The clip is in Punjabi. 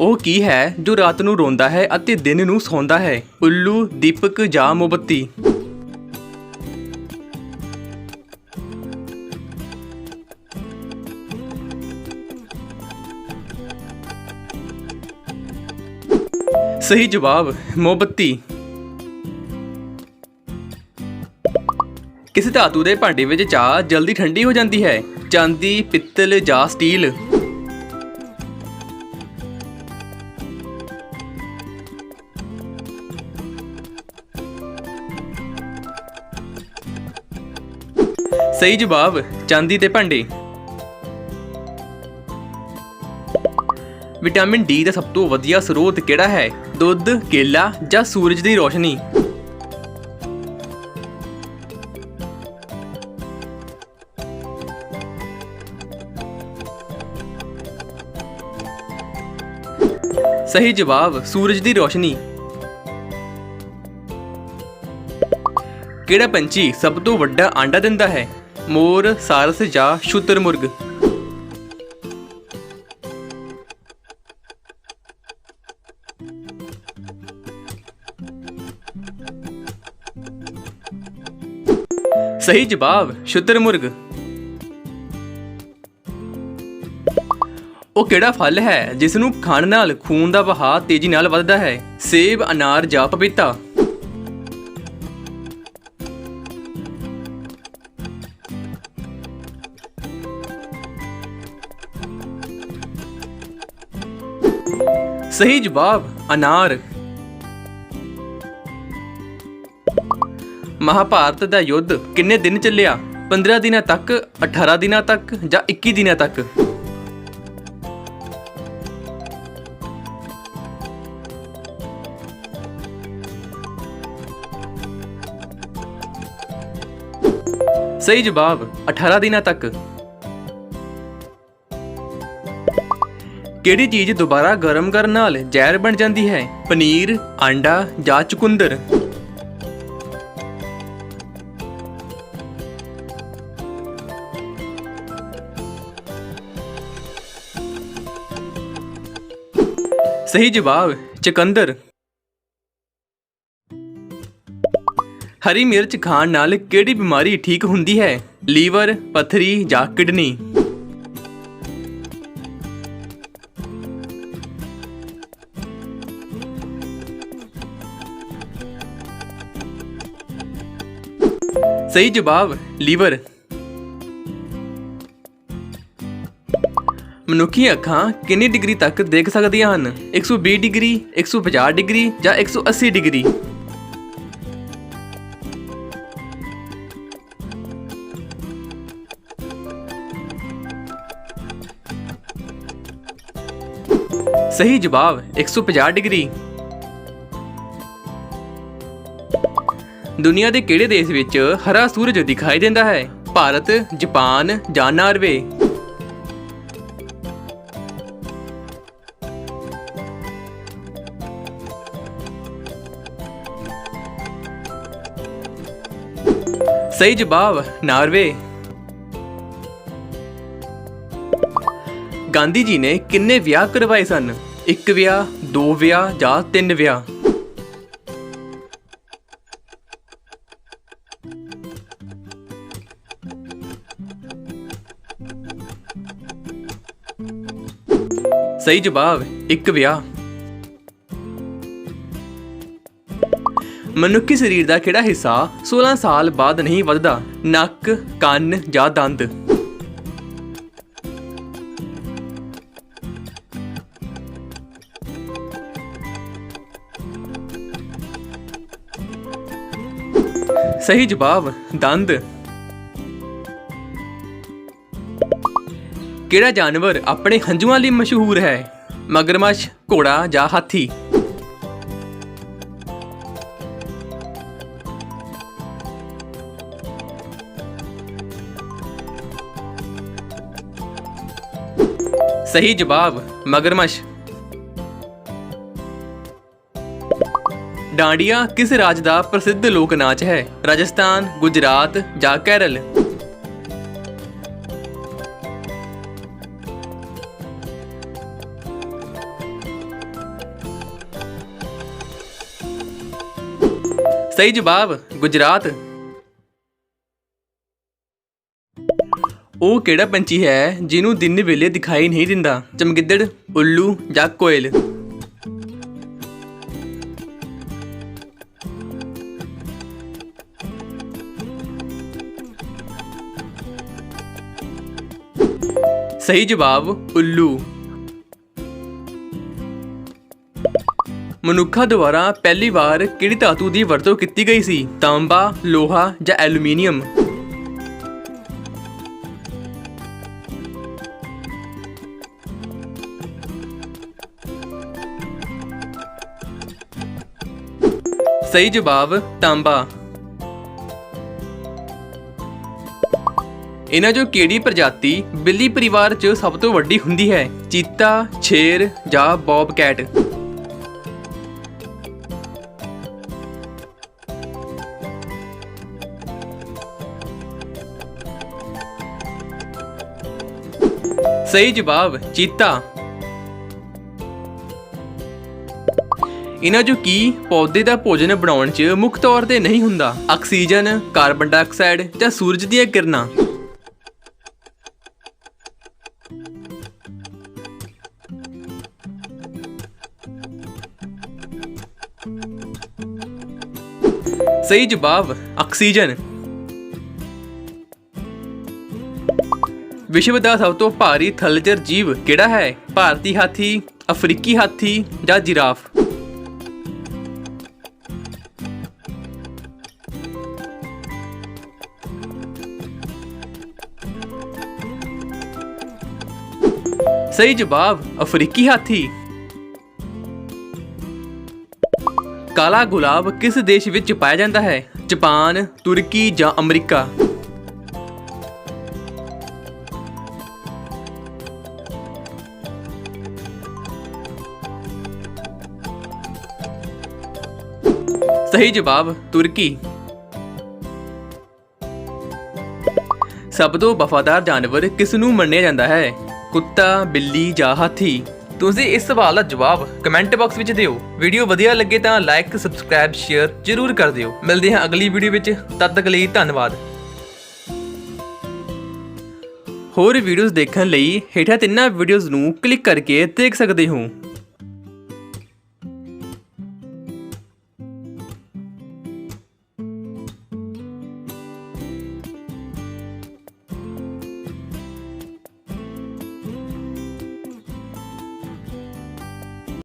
ਉਹ ਕੀ ਹੈ ਜੋ ਰਾਤ ਨੂੰ ਰੋਂਦਾ ਹੈ ਅਤੇ ਦਿਨ ਨੂੰ ਸੌਂਦਾ ਹੈ? ਉੱਲੂ, ਦੀਪਕ ਜਾਂ ਮੋਮਬੱਤੀ? ਸਹੀ ਜਵਾਬ, ਮੋਮਬੱਤੀ। ਕਿਸੇ ਧਾਤੂ ਦੇ ਭਾਂਡੇ ਵਿੱਚ ਚਾਹ ਜਲਦੀ ਠੰਡੀ ਹੋ ਜਾਂਦੀ ਹੈ। ਚਾਂਦੀ, ਪਿੱਤਲ ਜਾਂ ਸਟੀਲ? ਸਹੀ ਜਵਾਬ, ਚਾਂਦੀ ਦੇ ਭਾਂਡੇ। ਵਿਟਾਮਿਨ ਡੀ ਦਾ ਸਭ ਤੋਂ ਵਧੀਆ ਸਰੋਤ ਕਿਹੜਾ ਹੈ? ਦੁੱਧ, ਕੇਲਾ ਜਾਂ ਸੂਰਜ ਦੀ ਰੋਸ਼ਨੀ? ਸਹੀ ਜਵਾਬ, ਸੂਰਜ ਦੀ ਰੋਸ਼ਨੀ। ਕਿਹੜਾ ਪੰਛੀ ਸਭ ਤੋਂ ਵੱਡਾ ਆਂਡਾ ਦਿੰਦਾ ਹੈ? ਮੋਰ, ਸਾਰਸ ਜਾਂ ਸ਼ੁਤਰਮੁਰਗ ਸਹੀ ਜਵਾਬ ਸ਼ੁਤਰਮੁਰਗ ਉਹ ਕਿਹੜਾ ਫਲ ਹੈ ਜਿਸ ਨੂੰ ਖਾਣ ਨਾਲ ਖੂਨ ਦਾ ਵਹਾਅ ਤੇਜ਼ੀ ਨਾਲ ਵੱਧਦਾ ਹੈ? ਸੇਬ, ਅਨਾਰ ਜਾਂ ਪਪੀਤਾ। ਸਹੀ ਜਵਾਬ, ਅਨਾਰ। ਮਹਾਭਾਰਤ ਦਾ ਯੁੱਧ ਕਿੰਨੇ ਦਿਨ ਚੱਲਿਆ? 15 ਦਿਨਾਂ ਤੱਕ 18 ਦਿਨਾਂ ਤੱਕ ਜਾਂ 21 ਦਿਨਾਂ ਤੱਕ? ਸਹੀ ਜਵਾਬ 18 ਦਿਨਾਂ ਤੱਕ। ਕਿਹੜੀ ਚੀਜ਼ ਦੁਬਾਰਾ ਗਰਮ ਕਰਨ ਨਾਲ ਜ਼ਹਿਰ ਬਣ ਜਾਂਦੀ ਹੈ? ਪਨੀਰ, ਆਂਡਾ ਜਾਂ ਚੁਕੰਦਰ? ਸਹੀ ਜਵਾਬ, ਚੁਕੰਦਰ। ਹਰੀ ਮਿਰਚ ਖਾਣ ਨਾਲ ਕਿਹੜੀ ਬਿਮਾਰੀ ਠੀਕ ਹੁੰਦੀ ਹੈ? ਲੀਵਰ, ਪਥਰੀ ਜਾਂ ਕਿਡਨੀ? ਸਹੀ ਜਵਾਬ, ਲੀਵਰ। ਮਨੁੱਖੀ ਅੱਖਾਂ ਕਿੰਨੀ ਡਿਗਰੀ ਤੱਕ ਦੇਖ ਸਕਦੀਆਂ ਹਨ? 120 ਡਿਗਰੀ 150 ਡਿਗਰੀ ਜਾਂ 180 ਡਿਗਰੀ? ਸਹੀ ਜਵਾਬ 150 ਡਿਗਰੀ। ਦੁਨੀਆ ਦੇ ਕਿਹੜੇ ਦੇਸ਼ ਵਿੱਚ ਹਰਾ ਸੂਰਜ ਦਿਖਾਈ ਦਿੰਦਾ ਹੈ? ਭਾਰਤ, ਜਾਪਾਨ ਜਾਂ ਨਾਰਵੇ? ਸਹੀ ਜਵਾਬ, ਨਾਰਵੇ। ਗਾਂਧੀ ਜੀ ਨੇ ਕਿੰਨੇ ਵਿਆਹ ਕਰਵਾਏ ਸਨ? ਇੱਕ ਵਿਆਹ, ਦੋ ਵਿਆਹ ਜਾਂ ਤਿੰਨ ਵਿਆਹ? ਸਹੀ ਜਵਾਬ, ਇੱਕ ਵਿਆਹ। ਮਨੁੱਖੀ ਸਰੀਰ ਦਾ ਕਿਹੜਾ ਹਿੱਸਾ 16 ਸਾਲ ਬਾਅਦ ਨਹੀਂ ਵੱਧਦਾ? ਨੱਕ, ਕੰਨ ਜਾਂ ਦੰਦ? ਸਹੀ ਜਵਾਬ, ਦੰਦ। ਕਿਹੜਾ ਜਾਨਵਰ ਆਪਣੇ ਹੰਝੂਆਂ ਲਈ ਮਸ਼ਹੂਰ ਹੈ? ਮਗਰਮੱਛ, ਘੋੜਾ ਜਾਂ ਹਾਥੀ? ਸਹੀ ਜਵਾਬ, ਮਗਰਮੱਛ। ਡਾਂਡੀਆ ਕਿਸ ਰਾਜ ਦਾ ਪ੍ਰਸਿੱਧ ਲੋਕ ਨਾਚ ਹੈ? ਰਾਜਸਥਾਨ, ਗੁਜਰਾਤ ਜਾਂ ਕੇਰਲ? ਸਹੀ ਜਵਾਬ, ਗੁਜਰਾਤ। ਉਹ ਕਿਹੜਾ ਪੰਛੀ ਹੈ ਜਿਹਨੂੰ ਦਿਨ ਵੇਲੇ ਦਿਖਾਈ ਨਹੀਂ ਦਿੰਦਾ? ਚਮਗਿੱਦੜ, ਉੱਲੂ ਜਾਂ ਕੋਇਲ? ਸਹੀ ਜਵਾਬ, ਉੱਲੂ। ਮਨੁੱਖਾਂ ਦੁਆਰਾ ਪਹਿਲੀ ਵਾਰ ਕਿਹੜੀ ਧਾਤੂ ਦੀ ਵਰਤੋਂ ਕੀਤੀ ਗਈ ਸੀ? ਤਾਂਬਾ, ਲੋਹਾ ਜਾਂ ਐਲੂਮੀਨੀਅਮ? ਸਹੀ ਜਵਾਬ, ਤਾਂਬਾ। ਇਹਨਾਂ ਜੋ ਕਿਹੜੀ ਪ੍ਰਜਾਤੀ ਬਿੱਲੀ ਪਰਿਵਾਰ 'ਚ ਸਭ ਤੋਂ ਵੱਡੀ ਹੁੰਦੀ ਹੈ? ਚੀਤਾ, ਛੇਰ ਜਾਂ ਬੌਬਕੈਟ? ਸਹੀ ਜਵਾਬ, ਚੀਤਾ। ਇਹਨਾਂ ਜੋ ਕੀ ਪੌਦੇ ਦਾ ਭੋਜਨ ਬਣਾਉਣ 'ਚ ਮੁੱਖ ਤੌਰ ਤੇ ਨਹੀਂ ਹੁੰਦਾ? ਆਕਸੀਜਨ, ਕਾਰਬਨ ਡਾਈਆਕਸਾਈਡ ਜਾਂ ਸੂਰਜ ਦੀਆਂ ਕਿਰਨਾਂ? ਸਹੀ ਜਵਾਬ, ਆਕਸੀਜਨ। ਵਿਸ਼ਵ ਦਾ ਸਭ ਤੋਂ ਭਾਰੀ ਥਲਚਰ ਜੀਵ ਕਿਹੜਾ ਹੈ? ਭਾਰਤੀ ਹਾਥੀ, ਅਫਰੀਕੀ ਹਾਥੀ ਜਾਂ ਜਿਰਾਫ? ਸਹੀ ਜਵਾਬ, ਅਫਰੀਕੀ ਹਾਥੀ। ਕਾਲਾ ਗੁਲਾਬ ਕਿਸ ਦੇਸ਼ ਵਿੱਚ ਪਾਇਆ ਜਾਂਦਾ ਹੈ? ਜਾਪਾਨ, ਤੁਰਕੀ ਜਾਂ ਅਮਰੀਕਾ? ਸਹੀ ਜਵਾਬ, ਤੁਰਕੀ। ਸਭ ਤੋਂ ਵਫਾਦਾਰ ਜਾਨਵਰ ਕਿਸ ਨੂੰ ਮੰਨਿਆ ਜਾਂਦਾ ਹੈ? ਕੁੱਤਾ, ਬਿੱਲੀ ਜਾਂ ਹਾਥੀ? ਤੁਸੀਂ ਇਸ ਸਵਾਲ ਦਾ ਜਵਾਬ ਕਮੈਂਟ ਬਾਕਸ ਵਿੱਚ ਦਿਓ। ਵੀਡੀਓ ਵਧੀਆ ਲੱਗੇ ਤਾਂ ਲਾਈਕ, ਸਬਸਕ੍ਰਾਈਬ, ਸ਼ੇਅਰ ਜ਼ਰੂਰ ਕਰ ਦਿਓ। ਮਿਲਦੇ ਹਾਂ ਅਗਲੀ ਵੀਡੀਓ ਵਿੱਚ। ਤਦ ਤੱਕ ਲਈ ਧੰਨਵਾਦ। ਹੋਰ ਵੀਡੀਓਜ਼ ਦੇਖਣ ਲਈ ਹੇਠਾਂ ਤਿੰਨਾਂ ਵੀਡੀਓਜ਼ ਨੂੰ ਕਲਿੱਕ ਕਰਕੇ ਦੇਖ ਸਕਦੇ ਹੋ।